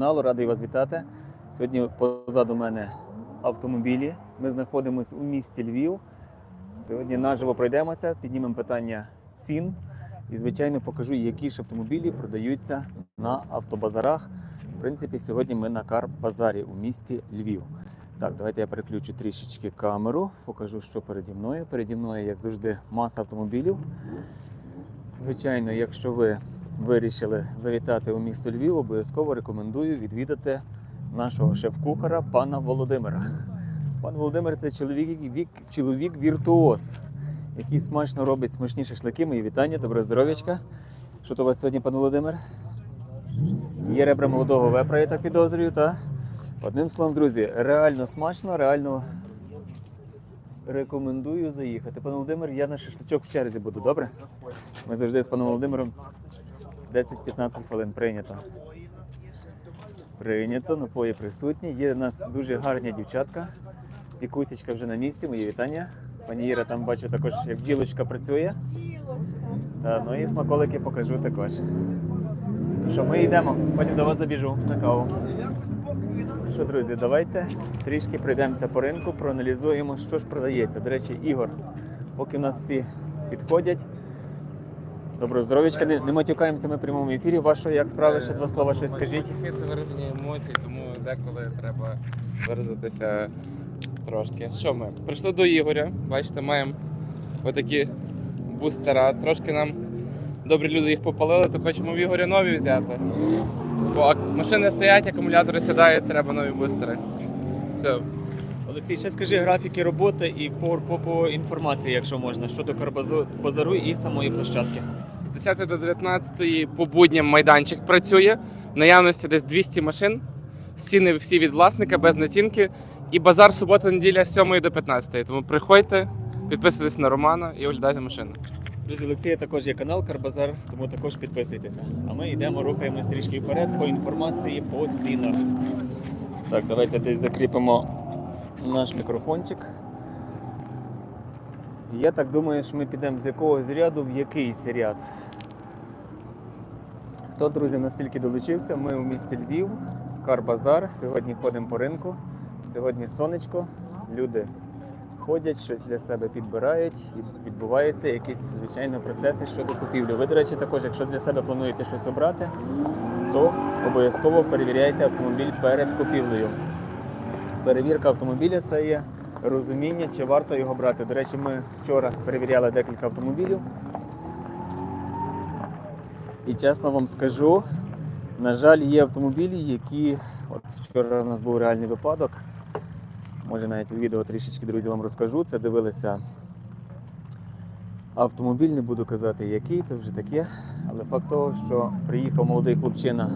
радий вас вітати. Сьогодні позаду мене автомобілі. Ми знаходимося у місті Львів. Сьогодні наживо пройдемося, піднімемо питання цін і, звичайно, покажу, які ж автомобілі продаються на автобазарах. В принципі, сьогодні ми на кар-базарі у місті Львів. Так, давайте я переключу трішечки камеру, покажу, що переді мною. Переді мною, як завжди, маса автомобілів. Звичайно, якщо ви вирішили завітати у місто Львів, обов'язково рекомендую відвідати нашого шеф-кухара пана Володимира. Пан Володимир це чоловік, чоловік віртуоз, який смачно робить смачні шашлики. Мої вітання, доброго здоров'ячка. Що то у вас сьогодні, пан Володимир? Є ребра молодого вепра, я так підозрюю, та? Одним словом, друзі, реально смачно, реально рекомендую заїхати. Пан Володимир, я на шашличок в черзі буду, добре? Ми завжди з паном Володимиром 10-15 хвилин прийнято. Прийнято, напої присутні. Є у нас дуже гарні дівчатка. Вікусечка вже на місці, мої вітання. Пані Іра там бачу також, як бджілочка працює. Та, ну і смаколики покажу також. Ну що, ми йдемо, потім до вас забіжу на каву. Ну Що, друзі, давайте трішки пройдемося по ринку, проаналізуємо, що ж продається. До речі, Ігор, поки в нас всі підходять. Доброго здоров'ячка, не, не матюкаємося ми в прямому ефірі. Вашого як справи? Ще два слова щось скажіть. Це вираження емоцій, тому деколи треба виразитися трошки. Що ми? Прийшли до Ігоря. Бачите, маємо отакі бустера. Трошки нам добрі люди їх попалили, то хочемо в Ігоря нові взяти. Бо машини стоять, акумулятори сідають, треба нові бустери. Все, Олексій, ще скажи графіки роботи і по, по, по інформації, якщо можна, щодо карбазу базару і самої площадки. З 10 до 19 по будням майданчик працює. В наявності десь 200 машин. Ціни всі від власника без націнки. І базар субота-неділя з 7 до 15. Тому приходьте, підписуйтесь на Романа і оглядайте машини. Друзі, Олексія також є канал Карбазар, тому також підписуйтеся. А ми йдемо, рухаємось трішки вперед по інформації по цінах. Так, давайте десь закріпимо наш мікрофончик. Я так думаю, що ми підемо з якогось ряду в якийсь ряд. Хто, друзі, настільки долучився, ми у місті Львів, Карбазар. Сьогодні ходимо по ринку. Сьогодні сонечко, люди ходять, щось для себе підбирають і відбуваються якісь звичайно процеси щодо купівлі. Ви, до речі, також, якщо для себе плануєте щось обрати, то обов'язково перевіряйте автомобіль перед купівлею. Перевірка автомобіля це є розуміння, чи варто його брати. До речі, ми вчора перевіряли декілька автомобілів. І чесно вам скажу, на жаль, є автомобілі, які. От вчора у нас був реальний випадок. Може навіть у відео трішечки, друзі, вам розкажу. Це дивилися автомобіль, не буду казати який, то вже таке. Але факт того, що приїхав молодий хлопчина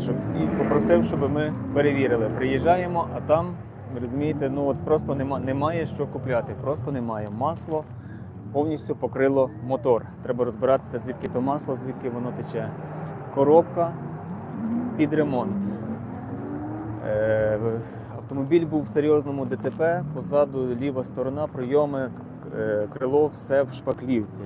щоб, і попросив, щоб ми перевірили. Приїжджаємо, а там, розумієте, ну от просто нема, немає що купляти. Просто немає. Масло повністю покрило мотор. Треба розбиратися, звідки то масло, звідки воно тече. Коробка під ремонт. Е, Автомобіль був в серйозному ДТП, позаду ліва сторона, прийоми, е, крило, все в шпаклівці.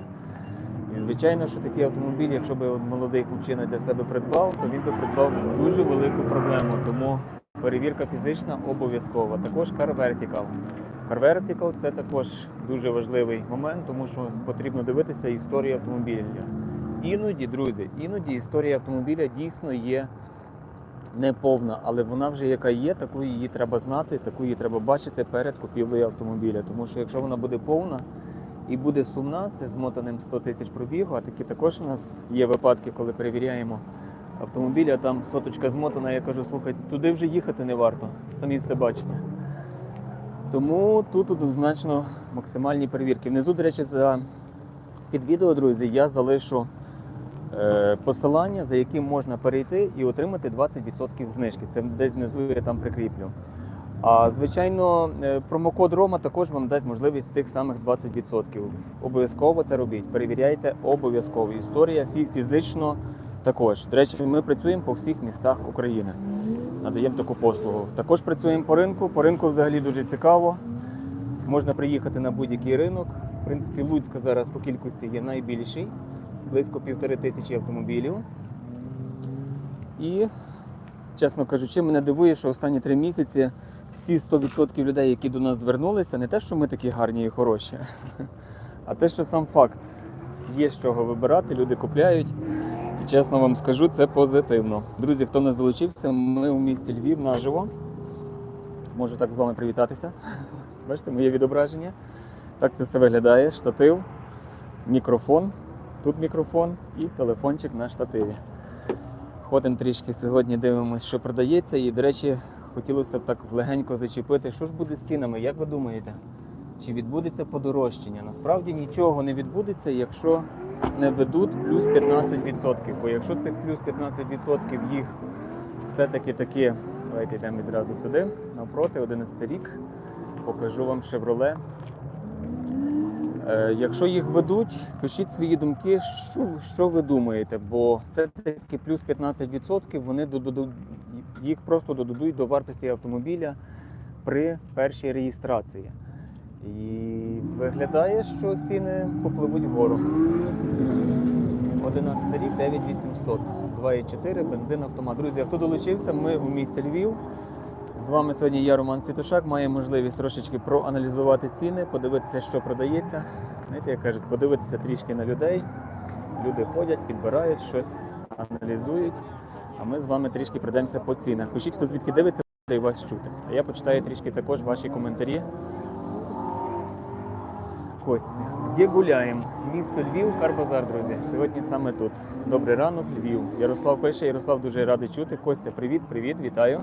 І звичайно, що такий автомобіль, якщо б молодий хлопчина для себе придбав, то він би придбав дуже велику проблему. Тому перевірка фізична обов'язкова. Також Car Vertical. Car Vertical – це також дуже важливий момент, тому що потрібно дивитися історію автомобіля. Іноді, друзі, іноді історія автомобіля дійсно є неповна, але вона вже яка є, таку її треба знати, таку її треба бачити перед купівлею автомобіля. Тому що якщо вона буде повна і буде сумна, це змотаним 100 тисяч пробігу, а такі також у нас є випадки, коли перевіряємо автомобіль, а там соточка змотана, я кажу, слухайте, туди вже їхати не варто, самі все бачите. Тому тут однозначно максимальні перевірки. Внизу, до речі, за під відео, друзі, я залишу е, посилання, за яким можна перейти і отримати 20% знижки. Це десь внизу я там прикріплю. А звичайно, е, промокод Рома також вам дасть можливість тих самих 20%. Обов'язково це робіть. Перевіряйте обов'язково. Історія фі- фізично також. До речі, ми працюємо по всіх містах України. Надаємо таку послугу. Також працюємо по ринку. По ринку взагалі дуже цікаво. Можна приїхати на будь-який ринок. В принципі, Луцька зараз по кількості є найбільший, близько півтори тисячі автомобілів. І чесно кажучи, мене дивує, що останні три місяці всі 100% людей, які до нас звернулися, не те, що ми такі гарні і хороші, а те, що сам факт є з чого вибирати, люди купляють. Чесно вам скажу, це позитивно. Друзі, хто нас долучився, ми у місті Львів наживо. Можу так з вами привітатися. Бачите, моє відображення. Так це все виглядає. Штатив, мікрофон, тут мікрофон і телефончик на штативі. Ходимо трішки сьогодні, дивимося, що продається. І, до речі, хотілося б так легенько зачепити, що ж буде з цінами, як ви думаєте? Чи відбудеться подорожчання? Насправді нічого не відбудеться, якщо не ведуть плюс 15%. Бо якщо цих плюс 15% їх все-таки таки, давайте йдемо відразу сюди, навпроти, 11 рік, покажу вам Chevrolet. Е, Якщо їх ведуть, пишіть свої думки, що, що ви думаєте, бо все-таки плюс 15% вони додадуть, їх просто додадуть до вартості автомобіля при першій реєстрації. І виглядає, що ціни попливуть вгору. 11 рік, 9800, 2,4, бензин, автомат. Друзі, хто долучився, ми у місті Львів. З вами сьогодні я, Роман Світошак. Має можливість трошечки проаналізувати ціни, подивитися, що продається. Знаєте, як кажуть, подивитися трішки на людей. Люди ходять, підбирають щось, аналізують. А ми з вами трішки пройдемося по цінах. Пишіть, хто звідки дивиться, буде вас чути. А я почитаю трішки також ваші коментарі. Костя, де гуляємо? Місто Львів, Карбазар, друзі. Сьогодні саме тут. Добрий ранок, Львів. Ярослав пише, Ярослав дуже радий чути. Костя, привіт, привіт, вітаю.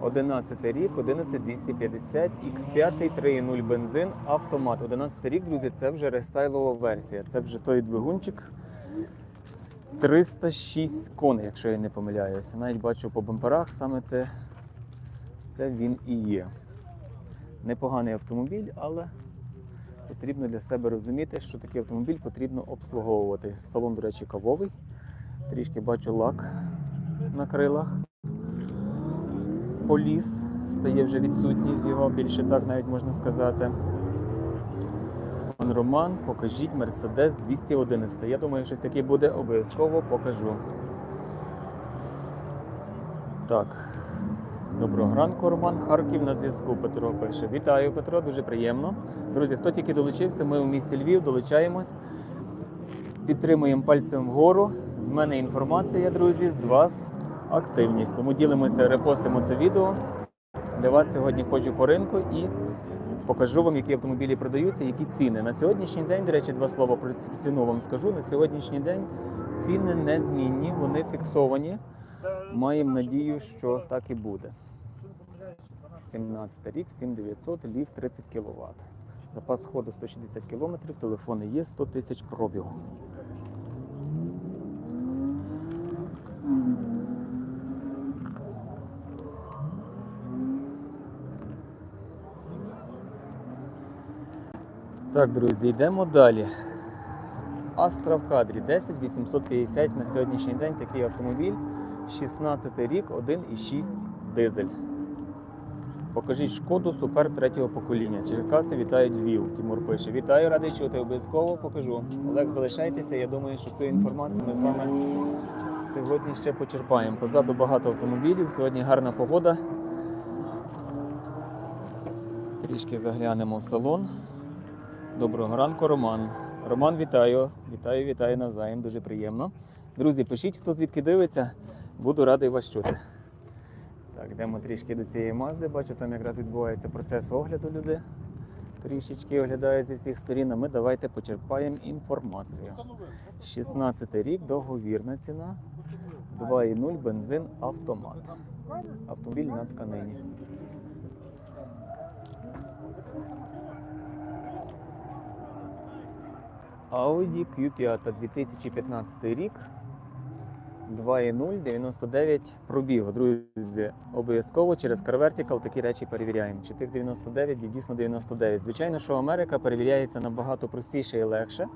11 рік, 11250, X5, 3.0 бензин, автомат. 11 рік, друзі, це вже рестайлова версія. Це вже той двигунчик з 306 коней, якщо я не помиляюся. Навіть бачу по бамперах, саме це, це він і є. Непоганий автомобіль, але потрібно для себе розуміти, що такий автомобіль потрібно обслуговувати. Салон, до речі, кавовий. Трішки бачу лак на крилах. Поліс стає вже відсутність його, більше так навіть можна сказати. Пан Роман, покажіть Mercedes 211. Я думаю, щось таке буде, обов'язково покажу. Так. Доброго ранку, Роман Харків на зв'язку. Петро пише. Вітаю, Петро, дуже приємно. Друзі, хто тільки долучився, ми у місті Львів долучаємось. Підтримуємо пальцем вгору. З мене інформація, друзі, з вас активність. Тому ділимося, репостимо це відео. Для вас сьогодні ходжу по ринку і покажу вам, які автомобілі продаються, які ціни. На сьогоднішній день, до речі, два слова про ціну вам скажу. На сьогоднішній день ціни незмінні, вони фіксовані. Маємо надію, що так і буде. 17 рік, 7900, лів 30 кВт. Запас ходу 160 км, телефони є, 100 тисяч пробігу. Так, друзі, йдемо далі. Astra в кадрі 10 850 на сьогоднішній день такий автомобіль. 16 рік, 1,6 дизель. Покажіть шкоду супер третього покоління. Черкаси вітають Львів. Тимур пише. Вітаю, радий чути. Обов'язково покажу. Олег, залишайтеся. Я думаю, що цю інформацію ми з вами сьогодні ще почерпаємо. Позаду багато автомобілів. Сьогодні гарна погода. Трішки заглянемо в салон. Доброго ранку, Роман. Роман, вітаю. Вітаю, вітаю навзаєм. Дуже приємно. Друзі, пишіть, хто звідки дивиться. Буду радий вас чути. Так, йдемо трішки до цієї мазди. Бачу, там якраз відбувається процес огляду люди. Трішечки оглядають зі всіх сторін. А ми давайте почерпаємо інформацію. 16 рік, договірна ціна. 2,0 бензин автомат. Автомобіль на тканині. Audi Q5 2015 рік. 2.0, 99 пробігу. Друзі, обов'язково через Car Vertical такі речі перевіряємо. Чи тих 99 є дійсно 99. Звичайно, що Америка перевіряється набагато простіше і легше.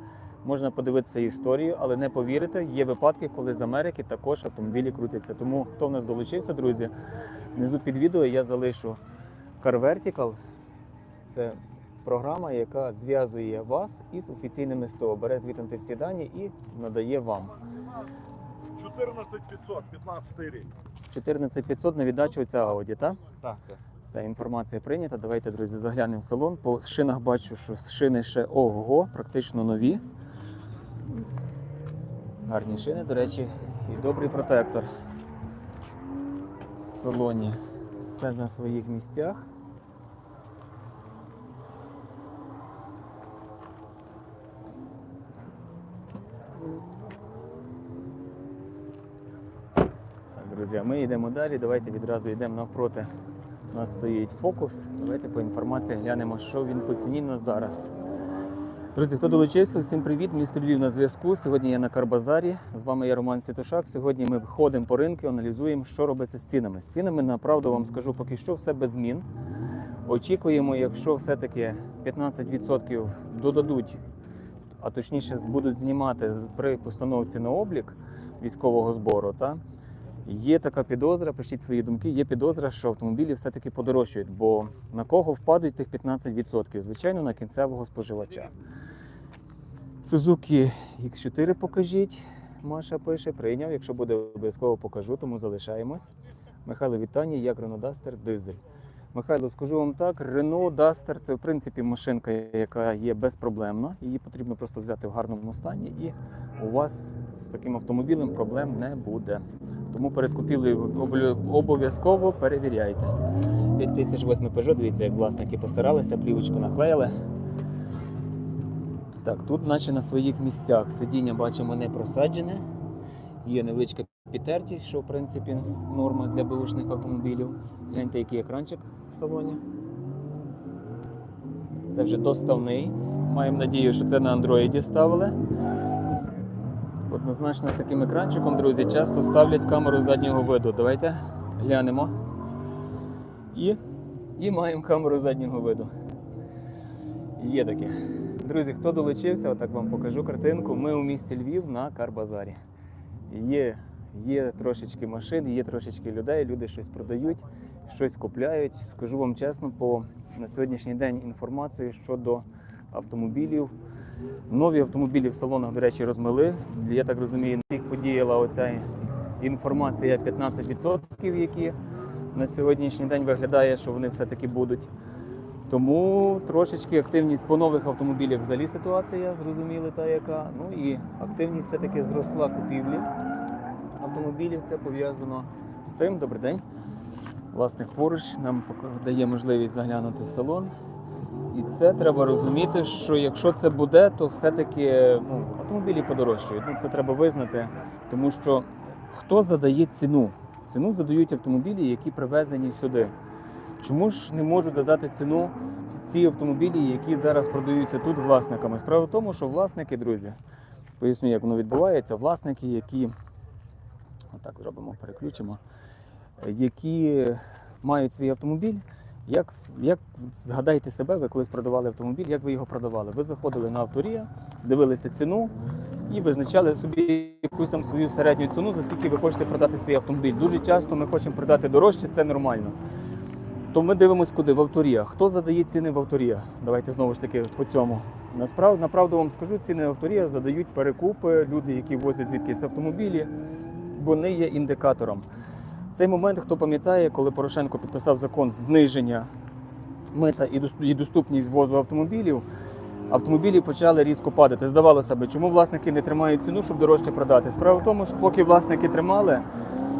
Можна подивитися історію, але не повірите, є випадки, коли з Америки також автомобілі крутяться. Тому хто в нас долучився, друзі, внизу під відео я залишу Car Vertical. Це програма, яка зв'язує вас із офіційними СТО, бере звідти всі дані і надає вам. 14 500, 15 рік. 14500 на віддачу ця Audi, так? Так, так. Вся інформація прийнята. Давайте, друзі, заглянемо в салон. По шинах бачу, що шини ще ого, практично нові. Гарні шини, до речі, і добрий протектор. В салоні все на своїх місцях. Друзі, ми йдемо далі. Давайте відразу йдемо навпроти. У нас стоїть фокус. Давайте по інформації глянемо, що він по ціні на зараз. Друзі, хто долучився, всім привіт! Місто Львів на зв'язку. Сьогодні я на Карбазарі. З вами я Роман Святошак. Сьогодні ми ходимо по ринку, аналізуємо, що робиться з цінами. З цінами, направду вам скажу, поки що все без змін. Очікуємо, якщо все-таки 15% додадуть, а точніше будуть знімати при постановці на облік військового збору. Та? Є така підозра, пишіть свої думки. Є підозра, що автомобілі все-таки подорожчають, бо на кого впадуть тих 15%? Звичайно, на кінцевого споживача. Suzuki X4 покажіть. Маша пише, прийняв. Якщо буде обов'язково покажу, тому залишаємось. Михайло вітання, як Duster дизель. Михайло, скажу вам так, Renault Duster це в принципі машинка, яка є безпроблемна. Її потрібно просто взяти в гарному стані, і у вас з таким автомобілем проблем не буде. Тому перед купівлею обов'язково перевіряйте. 5008 Peugeot, дивіться, як власники постаралися, плівочку наклеїли. Так, тут наче на своїх місцях. Сидіння бачимо не просаджене. Є невеличка підтертість, що в принципі норма для бушних автомобілів. Гляньте, який екранчик в салоні. Це вже доставний. Маємо надію, що це на андроїді ставили. Однозначно з таким екранчиком, друзі, часто ставлять камеру заднього виду. Давайте глянемо. І, і маємо камеру заднього виду. Є таке. Друзі, хто долучився, отак вам покажу картинку. Ми у місті Львів на Карбазарі. Є, є трошечки машин, є трошечки людей, люди щось продають, щось купляють. Скажу вам чесно, по на сьогоднішній день інформацію щодо автомобілів. Нові автомобілі в салонах, до речі, розмили. Я так розумію, на всіх подіяла оця інформація 15%, які на сьогоднішній день виглядає, що вони все-таки будуть. Тому трошечки активність по нових автомобілях взагалі ситуація зрозуміли та яка. Ну і активність все-таки зросла купівлі автомобілів. Це пов'язано з тим. Добрий день. Власник поруч нам дає можливість заглянути в салон. І це треба розуміти, що якщо це буде, то все-таки ну, автомобілі подорожчають. Ну, це треба визнати, тому що хто задає ціну? Ціну задають автомобілі, які привезені сюди. Чому ж не можуть задати ціну ці автомобілі, які зараз продаються тут власниками? Справа в тому, що власники, друзі, поясню, як воно відбувається. Власники, які отак зробимо, переключимо, які мають свій автомобіль. Як, як згадайте себе, ви колись продавали автомобіль, як ви його продавали? Ви заходили на авторія, дивилися ціну і визначали собі якусь там свою середню ціну, за скільки ви хочете продати свій автомобіль. Дуже часто ми хочемо продати дорожче, це нормально. То ми дивимося куди? В авторіях. Хто задає ціни в авторіях? Давайте знову ж таки по цьому. Насправді, направду вам скажу, ціни в авторіях задають перекупи, люди, які возять звідкись автомобілі, вони є індикатором. Цей момент, хто пам'ятає, коли Порошенко підписав закон зниження мита і доступність ввозу автомобілів, автомобілі почали різко падати. Здавалося б, чому власники не тримають ціну, щоб дорожче продати? Справа в тому, що поки власники тримали,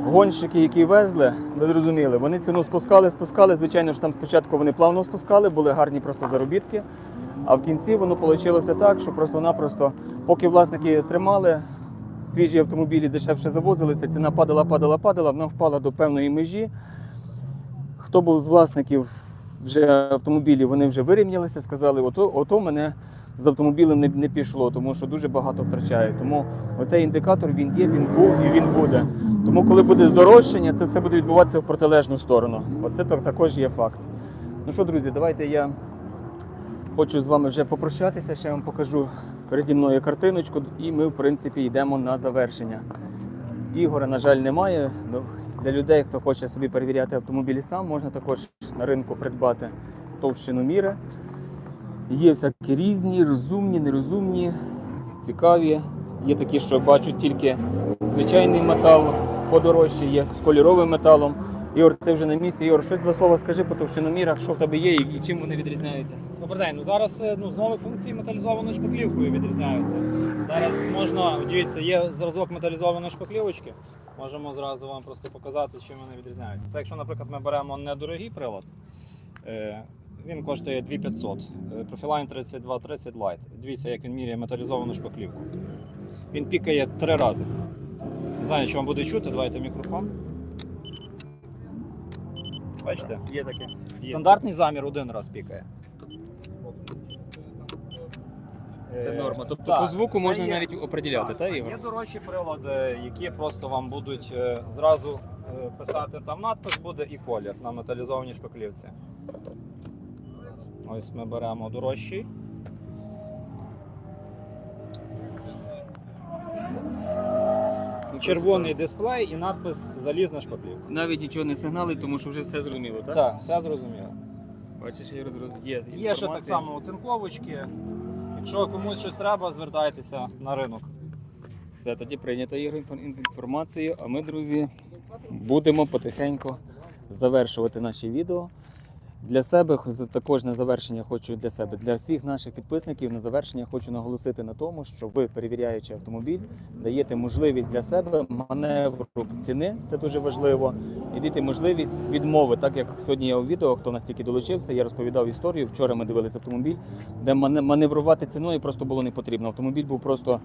гонщики, які везли, ви зрозуміли, вони ціну спускали, спускали. Звичайно ж, там спочатку вони плавно спускали, були гарні просто заробітки. А в кінці воно вийшло так, що просто-напросто, поки власники тримали, свіжі автомобілі дешевше завозилися, ціна падала, падала, падала, вона впала до певної межі. Хто був з власників вже автомобілів, вони вже вирівнялися, сказали, ото, ото мене з автомобілем не, не пішло, тому що дуже багато втрачає. Тому оцей індикатор він є, він був і він буде. Тому, коли буде здорожчання, це все буде відбуватися в протилежну сторону. Оце також є факт. Ну що, друзі, давайте я хочу з вами вже попрощатися. Ще вам покажу переді мною картиночку, і ми, в принципі, йдемо на завершення. Ігора, на жаль, немає. Ну, Для людей, хто хоче собі перевіряти автомобілі сам, можна також на ринку придбати товщину міри. Є всякі різні, розумні, нерозумні, цікаві. Є такі, що бачать тільки звичайний метал подорожчий, є з кольоровим металом. Ігор, ти вже на місці. Ігор, щось два слова скажи по товщиномірах, що в тебе є і, чим вони відрізняються. Добрий день. Ну зараз е, ну, з нових функцій металізованою шпаклівкою відрізняються. Зараз можна, дивіться, є зразок металізованої шпаклівочки. Можемо зразу вам просто показати, чим вони відрізняються. Це якщо, наприклад, ми беремо недорогий прилад, е, він коштує 2500. Е, Profiline 3230 Lite. Дивіться, як він міряє металізовану шпаклівку. Він пікає три рази. Не знаю, чи вам буде чути, давайте мікрофон. Бачите? Є таке. Стандартний замір один раз пікає. Це Е, норма. Тобто так, по звуку можна є- навіть оприділяти, так, Є Ігор? дорожчі прилади, які просто вам будуть е, зразу е, писати там надпис буде і колір на металізованій шпаклівці. Ось ми беремо дорожчий. Червоний дисплей і надпис залізна шпаклівка. Навіть нічого не сигналить, тому що вже все зрозуміло, так? Так, все зрозуміло. Бачиш, є, розроз... є, Є ще так само оцинковочки. Якщо комусь щось треба, звертайтеся на ринок. Все, тоді прийнято Ігор інформацію, а ми, друзі, будемо потихеньку завершувати наші відео. Для себе також на завершення хочу для себе, для всіх наших підписників на завершення хочу наголосити на тому, що ви, перевіряючи автомобіль, даєте можливість для себе маневру ціни, це дуже важливо, і даєте можливість відмови, так як сьогодні я у відео, хто настільки долучився, я розповідав історію. Вчора ми дивилися автомобіль, де маневрувати ціною просто було не потрібно. Автомобіль був просто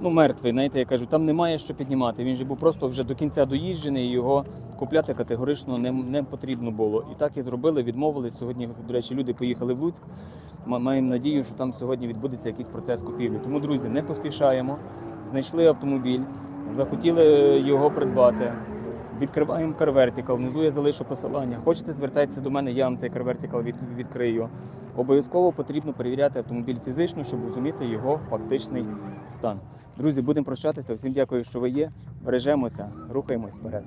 ну, мертвий. Знаєте, я кажу, там немає що піднімати. Він же був просто вже до кінця доїжджений, і його купляти категорично не, не потрібно було. І так і зробили, відмовились. Сьогодні, до речі, люди поїхали в Луцьк. Ма- Маємо надію, що там сьогодні відбудеться якийсь процес купівлі. Тому, друзі, не поспішаємо. Знайшли автомобіль, захотіли його придбати. Відкриваємо CarVertical, внизу я залишу посилання. Хочете звертайтеся до мене, я вам цей CarVertical від, відкрию. Обов'язково потрібно перевіряти автомобіль фізично, щоб розуміти його фактичний стан. Друзі, будемо прощатися. Всім дякую, що ви є. Бережемося, рухаємось вперед.